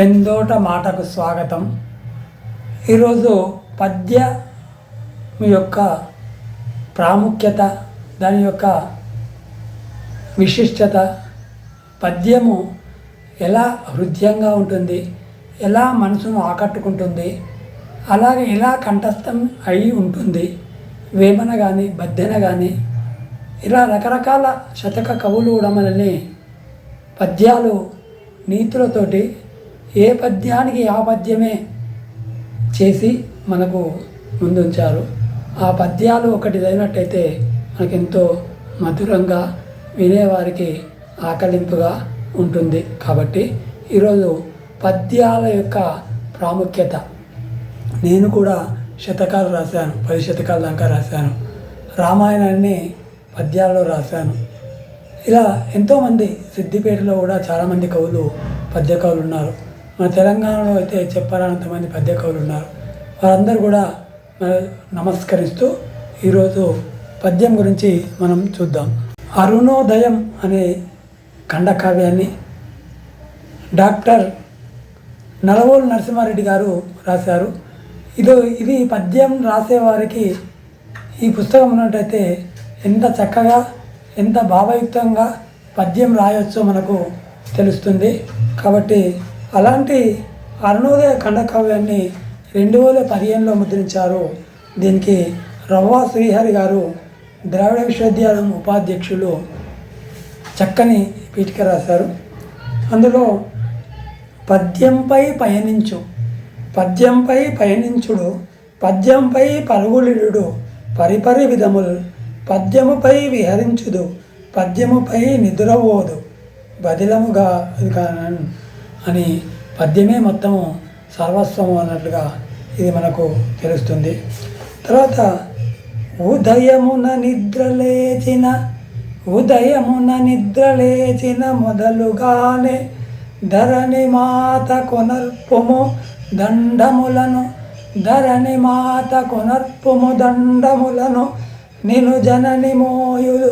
పెందోట మాటకు స్వాగతం. ఈరోజు పద్య యొక్క ప్రాముఖ్యత దాని యొక్క విశిష్టత పద్యము ఎలా హృదయంగా ఉంటుంది ఎలా మనసును ఆకట్టుకుంటుంది అలాగే ఎలా కంఠస్థం అయి ఉంటుంది వేమన కానీ బద్దెన కానీ ఇలా రకరకాల శతక కవులు కూడా మనల్ని పద్యాలు నీతులతోటి ఏ పద్యానికి ఆ పద్యమే చేసి మనకు ముందుంచారు. ఆ పద్యాలు ఒకటిదైనట్టయితే మనకెంతో మధురంగా వినేవారికి ఆకలింపుగా ఉంటుంది. కాబట్టి ఈరోజు పద్యాల యొక్క ప్రాముఖ్యత నేను కూడా శతకాలు రాశాను పది శతకాల దాకా రాశాను. రామాయణాన్ని పద్యాల్లో రాశాను. ఇలా ఎంతోమంది సిద్దిపేటలో కూడా చాలామంది కవులు పద్య కవులు ఉన్నారు. మన తెలంగాణలో అయితే చెప్పాలన్నంతమంది పెద్ద కవులు ఉన్నారు. వారందరూ కూడా నమస్కరిస్తూ ఈరోజు పద్యం గురించి మనం చూద్దాం. అరుణోదయం అనే ఖండకావ్యాన్ని డాక్టర్ నలవోలు నరసింహారెడ్డి గారు రాశారు. ఇది ఇది పద్యం రాసేవారికి ఈ పుస్తకం ఉన్నట్టయితే ఎంత చక్కగా ఎంత భావయుక్తంగా పద్యం రాయొచ్చో మనకు తెలుస్తుంది. కాబట్టి అలాంటి అరుణోదయ ఖండకావ్యాన్ని రెండు వేల పదిహేనులో ముద్రించారు. దీనికి రవ్వా శ్రీహరి గారు ద్రావిడ విశ్వవిద్యాలయం ఉపాధ్యక్షులు చక్కని పీఠిక రాశారు. అందులో పద్యంపై పయనించు పద్యంపై పయనించుడు పద్యంపై పరుగులిడు పరిపరి విధములు పద్యముపై విహరించుదు పద్యముపై నిద్రపోదు బదిలముగా అని పద్యమే మొత్తము సర్వస్వము అన్నట్లుగా ఇది మనకు తెలుస్తుంది. తర్వాత ఉదయమున నిద్రలేచిన ఉదయమున నిద్రలేచిన మొదలుగానే ధరణి మాత కొనర్పుము దండములను ధరణి మాత కొనర్పుము దండములను నిను జనని మోయులు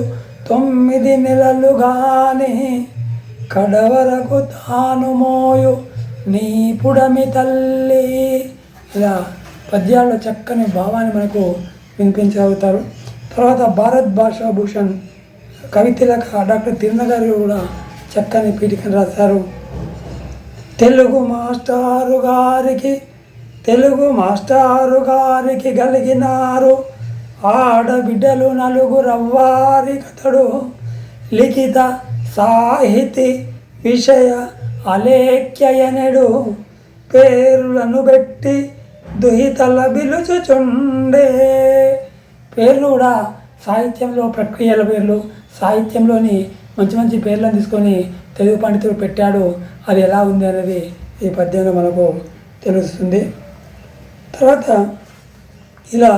తొమ్మిది నెలలుగానే కడవరకు తాను మోయు నీ పుడమి తల్లి. ఇలా పద్యాల్లో చక్కని భావాన్ని మనకు వినిపించగలుగుతారు. తర్వాత భారత్ భాషా భూషణ్ కవితలకు డాక్టర్ తిరున గారు కూడా చక్కని పీఠికను రాశారు. తెలుగు మాస్టారు గారికి తెలుగు మాస్టారు గారికి కలిగినారు ఆడబిడ్డలు నలుగురవ్వారి కథడు. లిఖిత సాహితి విషయ అలేఖ్యయనడు పేర్లను పెట్టి దుహితల బిలుచుచుండే పేర్లు కూడా సాహిత్యంలో ప్రక్రియల పేర్లు సాహిత్యంలోని మంచి మంచి పేర్లను తీసుకొని తెలుగు పండితుడు పెట్టాడు. అది ఎలా ఉంది అనేది ఈ పద్యంలో మనకు తెలుస్తుంది. తర్వాత ఇలా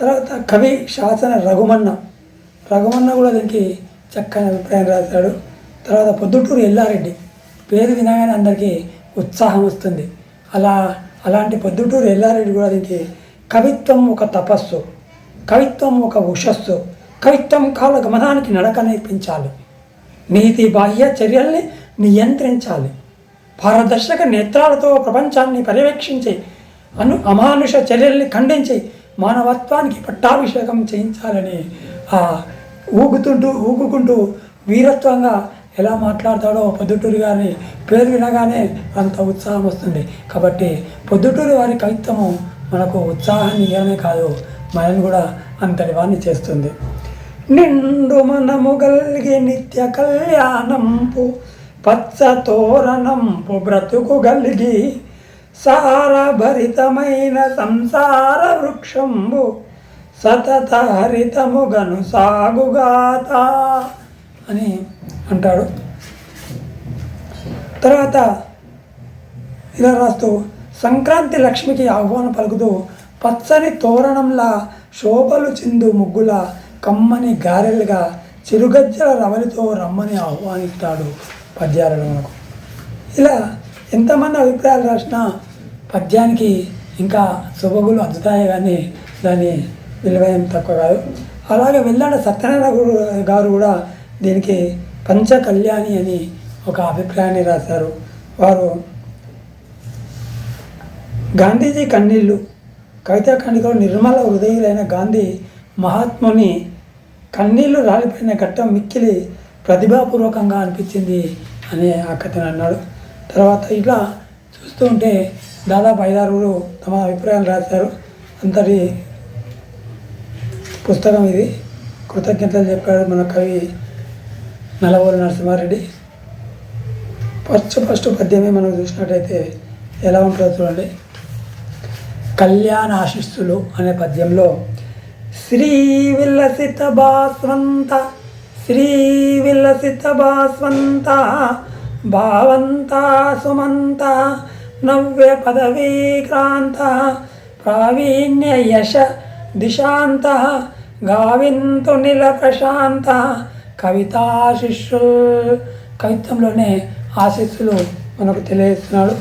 తర్వాత కవి శాసన రఘుమన్న. రఘుమన్న కూడా దీనికి చక్కని అభిప్రాయం రాశాడు. తర్వాత పొద్దుటూరు ఎల్లారెడ్డి. పేరు వినగానే అందరికీ ఉత్సాహం వస్తుంది. అలా అలాంటి పొద్దుటూరు ఎల్లారెడ్డి కూడా దీనికి కవిత్వం ఒక తపస్సు కవిత్వం ఒక ఉషస్సు కవిత్వం కాల గమనానికి నడక నేర్పించాలి. నీతి బాహ్య చర్యల్ని నియంత్రించాలి. పారదర్శక నేత్రాలతో ప్రపంచాన్ని పర్యవేక్షించి అను అమానుష చర్యల్ని ఖండించి మానవత్వానికి పట్టాభిషేకం చేయించాలని ఆ ఊగుతుంటూ ఊగుకుంటూ వీరత్వంగా ఎలా మాట్లాడతాడో పొద్దుటూరు గారి పేరు వినగానే అంత ఉత్సాహం వస్తుంది. కాబట్టి పొద్దుటూరు వారి కవిత్వము మనకు ఉత్సాహాన్ని ఇవ్వనే కాదు మనల్ని కూడా అంతటి వాణ్ణి చేస్తుంది. నిండు మనము గల్గి నిత్య కళ్యాణంపు పచ్చ తోరణంపు బ్రతుకు గలిగి సారభరితమైన సంసార వృక్షంబు సతత హరితముగను సాగుగాత అని అంటాడు. తర్వాత ఇలా రాస్తూ సంక్రాంతి లక్ష్మికి ఆహ్వానం పలుకుతూ పచ్చని తోరణంలా శోభలు చిందు ముగ్గుల కమ్మని గారెలుగా చిరుగజ్జల రవలితో రమ్మని ఆహ్వానిస్తాడు పద్యాలలో మనకు ఇలా ఎంతమంది అభిప్రాయాలు రాసినా పద్యానికి ఇంకా శుభగులు అందుతాయి కానీ దాన్ని విలువేం తక్కువ కాదు. అలాగే వెళ్ళాడ సత్యనారాయణ గారు కూడా దీనికి పంచ కళ్యాణి అని ఒక అభిప్రాయాన్ని రాశారు. వారు గాంధీజీ కన్నీళ్ళు కవితా ఖండికలో నిర్మల హృదయులైన గాంధీ మహాత్ముని కన్నీళ్ళు రాలిపోయిన ఘట్టం మిక్కిలి ప్రతిభాపూర్వకంగా అనిపించింది అని ఆ కథను అన్నాడు. తర్వాత ఇట్లా చూస్తూ ఉంటే దాదాపు ఐదారుగురు తమ అభిప్రాయాలు రాశారు. అంతటి పుస్తకం ఇది. కృతజ్ఞతలు చెప్పాడు మన కవి నల్లవోలు నరసింహారెడ్డి. ఫస్ట్ ఫస్ట్ పద్యమే మనం చూసినట్టయితే ఎలా ఉంటుందో చూడండి. కళ్యాణ ఆశిస్తులు అనే పద్యంలో శ్రీ విలసిత భాస్వంత శ్రీ విలసిత భాస్వంత భావంత సుమంత నవ్య పదవీక్రాంత ప్రావీణ్య యశ దిశాంత గావింతు నిల ప్రశాంత కవితాశిష్యుల్ కవిత్వంలోనే ఆశిస్సులు మనకు తెలియజేస్తున్నాడు.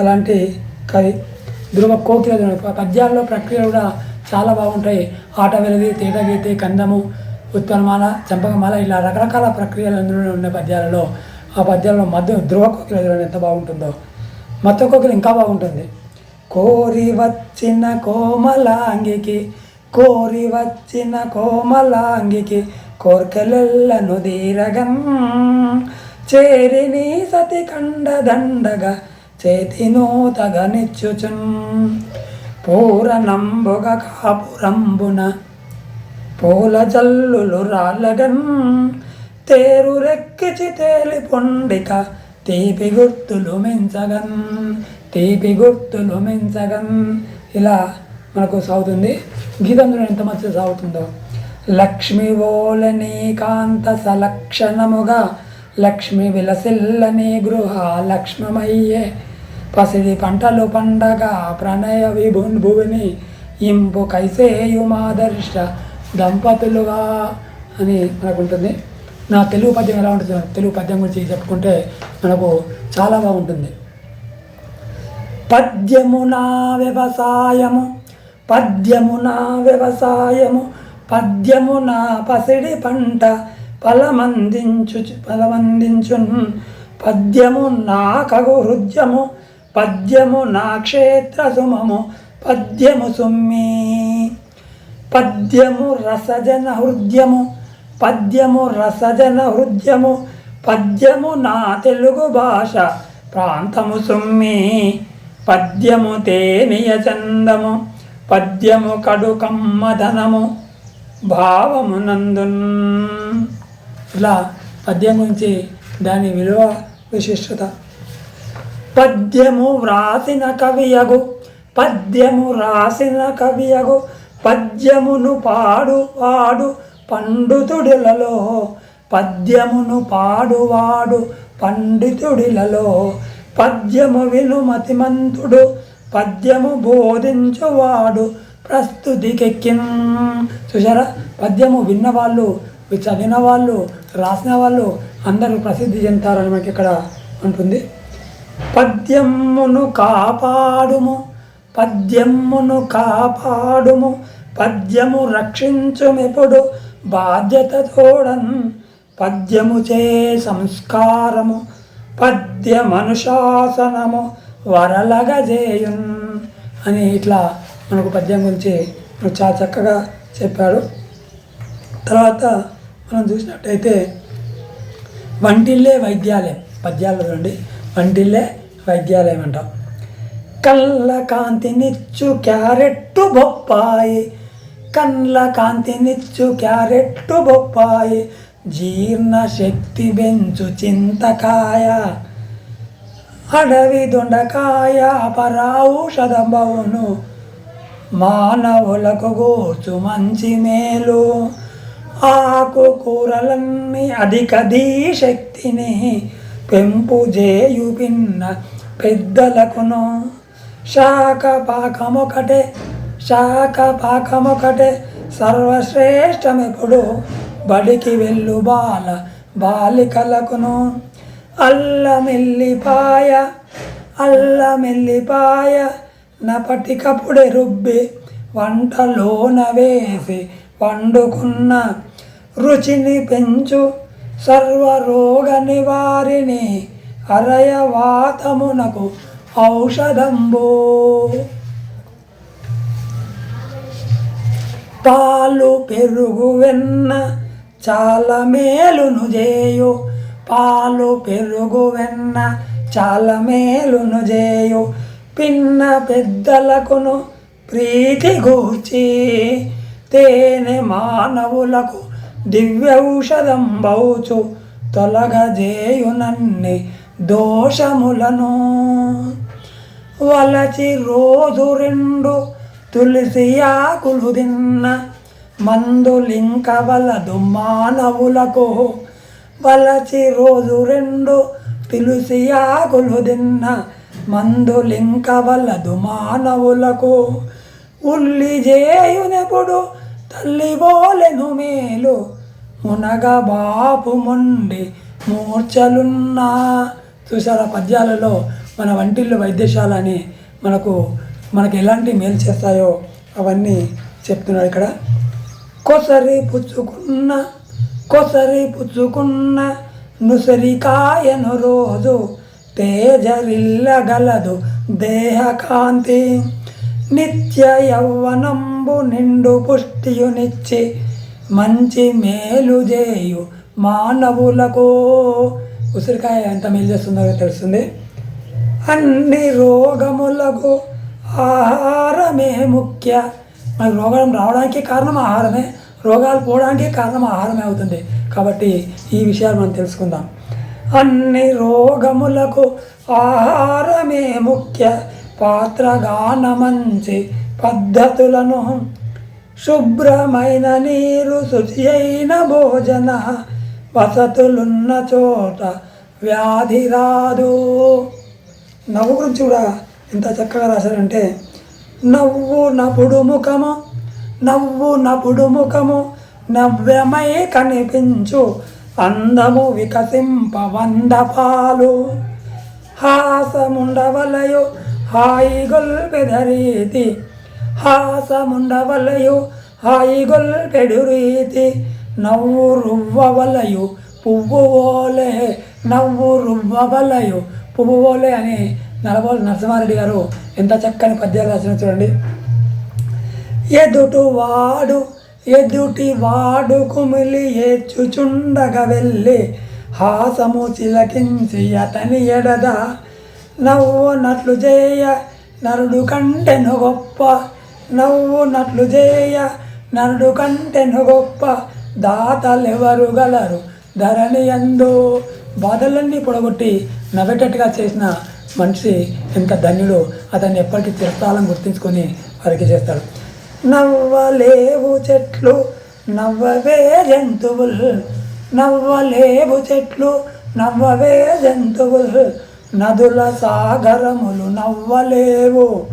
అలాంటి కవి ధ్రువ కోకిల పద్యాల్లో ప్రక్రియ కూడా చాలా బాగుంటాయి. ఆట వెలది తేట గీతి కందము ఉత్పన్నమాల చంపకమాల ఇలా రకరకాల ప్రక్రియలు అందులోనే ఉన్న పద్యాలలో. ఆ పద్యాలలో మధ్య ధ్రువ కోకిల ఎంత బాగుంటుందో. మత్త కోకిల ఇంకా బాగుంటుంది. కోరి వచ్చిన కోమలాంగికి కోరి వచ్చిన కోమలాంగికి కోర్కెలెల్లను దీరగం. చేరిని సతి కండ చేతి చేతినూతగ నిచ్చుచున్ పూరనంబుగ కాపురంబున పూల జల్లులు రాలగన్. తేరు రెక్కిచి తేలి పొండిక తీపి గుర్తులు మెంచగన్. తీపి గుర్తులు మెంచగన్. ఇలా మనకు సాగుతుంది. గీతంలో ఎంత మంచిగా సాగుతుందో. లక్ష్మి ఓలని కాంత సలక్షణముగా లక్ష్మి విలసిల్లని గృహ లక్ష్మమయ్యే. పసిడి పంటలు పండగ ప్రణయ విభున్ భువిని ఇంపు కైసేయు మాదర్శ దంపతులుగా అని మనకు ఉంటుంది నా తెలుగు పద్యం ఎలా ఉంటుంది తెలుగు పద్యం గురించి చెప్పుకుంటే మనకు చాలా బాగుంటుంది. పద్యము నా వ్యవసాయము. పద్యము నా వ్యవసాయము పద్యము నా పసిడి పంట ఫలమందించు ఫలమందించు పద్యము నా కగు హృద్యము పద్యము నా క్షేత్ర సుమము పద్యము సుమ్మి. పద్యము రసజన హృద్యము పద్యము రసజన హృద్యము పద్యము నా తెలుగు భాష ప్రాంతము సుమ్మి. పద్యము తేనియ చందము పద్యము కడు కమ్మధనము భావమునందున్. ఇలా పద్యం గురించి దాని విలువ విశిష్టత. పద్యము వ్రాసిన కవియగు పద్యము రాసిన కవియగు పద్యమును పాడు వాడు పద్యమును పాడువాడు పండితుడిలలో. పద్యము విను మతిమంతుడు పద్యము బోధించువాడు ప్రస్తుతికెక్కిన్. చూసారా పద్యము విన్నవాళ్ళు చదివిన వాళ్ళు రాసిన వాళ్ళు అందరూ ప్రసిద్ధి చెందుతారని మనకి ఇక్కడ ఉంటుంది. పద్యమును కాపాడుము పద్యమును కాపాడుము పద్యము రక్షించుమెప్పుడు బాధ్యత తోడన్ పద్యము చే సంస్కారము పద్యమనుశాసనము వరలగజేయున్ అని ఇట్లా మనకు పద్యం గురించి చాలా చక్కగా చెప్పాడు. తర్వాత మనం చూసినట్టయితే వంటిల్లే వైద్యాలయం పద్యాలు చూడండి వంటిల్లే వైద్యాలయం అంటాం. కళ్ళ కాంతినిచ్చు క్యారెట్టు బొప్పాయి. కళ్ళ కాంతినిచ్చు క్యారెట్టు బొప్పాయి. జీర్ణ శక్తి బెంచు చింతకాయ. అడవి దొండకాయ పరావుషధంబవును మానవులకు గోచు మంచి మేలు. ఆకుకూరలన్నీ అధిక శక్తిని పెంపు చేయు పిన్న పెద్దలకును. శాఖ పాకమొకటే శాఖ పాకమొకటే సర్వశ్రేష్టమెప్పుడు బడికి వెళ్ళు బాల బాలికలకును. అల్లమెల్లిపాయ అల్లమెల్లిపాయ నపటికప్పుడే రుబ్బి వంటలోన వేసి వండుకున్న రుచిని పెంచు సర్వరోగ నివారిని అరయవాతమునకు ఔషధంబు. పాలు పెరుగు వెన్న చాలా మేలును చేయు పాలు పెరుగు వెన్న చాలా మేలును చేయు పిన్న పెద్దలకును ప్రీతి గూర్చి తేనె మానవులకు దివ్యౌషధం బౌచు తొలగజేయునన్ని దోషములను. వలచి రోజు రెండు తులసి ఆకులు తిన్న మందులింకవలదు మానవులకు వలచి రోజు రెండు తులసి ఆకులు తిన్న మందులింక వలదు మానవులకు. ఉల్లి చేయునెప్పుడు తల్లి బోలెను మేలు. మునగ బాపు మొండి మూర్ఛలున్నా. చూసారా పద్యాలలో మన వంటిల్లు వైద్యశాల అని మనకు మనకు ఎలాంటి మేలు చేస్తాయో అవన్నీ చెప్తున్నాడు ఇక్కడ. కొసరి పుచ్చుకున్న కొసరి పుచ్చుకున్న నుసరికాయను రోజు తేజరిల్లగలదు దేహకాంతి. నిత్య యౌవనంబు నిండు పుష్టియునిచ్చి మంచి మేలు చేయు మానవులకు. ఉసిరికాయ ఎంత మేలు చేస్తుందో తెలుస్తుంది. అన్ని రోగములకు ఆహారమే ముఖ్య. మనకు రోగం రావడానికి కారణం ఆహారమే. రోగాలు పోవడానికి కారణం ఆహారమే అవుతుంది. కాబట్టి ఈ విషయాలు మనం తెలుసుకుందాం. అన్ని రోగములకు ఆహారమే ముఖ్య పాత్రగాన మంచి పద్ధతులను శుభ్రమైన నీరు శుచి అయిన భోజన వసతులున్న చోట వ్యాధి రాదు. నవ్వు గురించి కూడా ఎంత చక్కగా రాశారంటే నవ్వు నపుడు ముఖము నవ్వు నపుడు ముఖము నవ్యమై కనిపించు. అందము వికసింప వందపాలు హాసముండవలయు హాయి గొల్పెదరీతి హాసముండవలయు హాయి రీతి నవ్వు రువ్వవలయు పువ్వు ఓలే నవ్వు రువ్వవలయు పువ్వు ఓలే అని నలభోలు నరసింహారెడ్డి గారు ఎంత చక్కని పద్యాలు రాసిన చూడండి. ఎదుటి వాడు ఎదుటి వాడు కుమిలి ఏచుచుండగ వెళ్ళి హాసము చిలకించి అతని ఎడద నవ్వునట్లు చేయ నరుడు కంటెను గొప్ప. నవ్వునట్లు చేయ నరుడు కంటెను గొప్ప. దాతలెవరు గలరు ధరణి ఎందు బాధలన్నీ పొడగొట్టి నవ్వేటట్టుగా చేసిన మనిషి ఎంత ధన్యుడు అతన్ని ఎప్పటికీ చిరకాలం గుర్తించుకొని వారికి చేస్తాడు. నవ్వలేవు చెట్లు నవ్వవే జంతువులు. నవ్వలేవు చెట్లు నవ్వవే జంతువులు. నదుల సాగరములు నవ్వలేవు.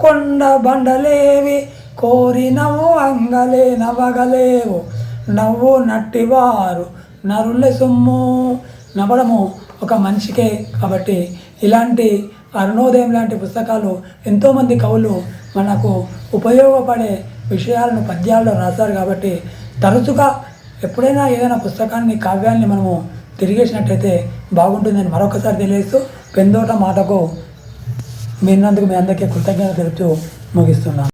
కొండ బండలేవి కోరి అంగలే నవ్వగలేవు. నవ్వు నట్టివారు నరుల సొమ్ము. నవ్వడము ఒక మనిషికే కాబట్టి ఇలాంటి అరుణోదయం లాంటి పుస్తకాలు ఎంతోమంది కవులు మనకు ఉపయోగపడే విషయాలను పద్యాల్లో రాశారు కాబట్టి తరచుగా ఎప్పుడైనా ఏదైనా పుస్తకాన్ని కావ్యాన్ని మనము తిరిగేసినట్టయితే బాగుంటుందని మరొకసారి తెలియజేస్తూ పెందోట మాటకు విన్నందుకు మీ అందరికీ కృతజ్ఞత తెలుపుతూ ముగిస్తున్నాను.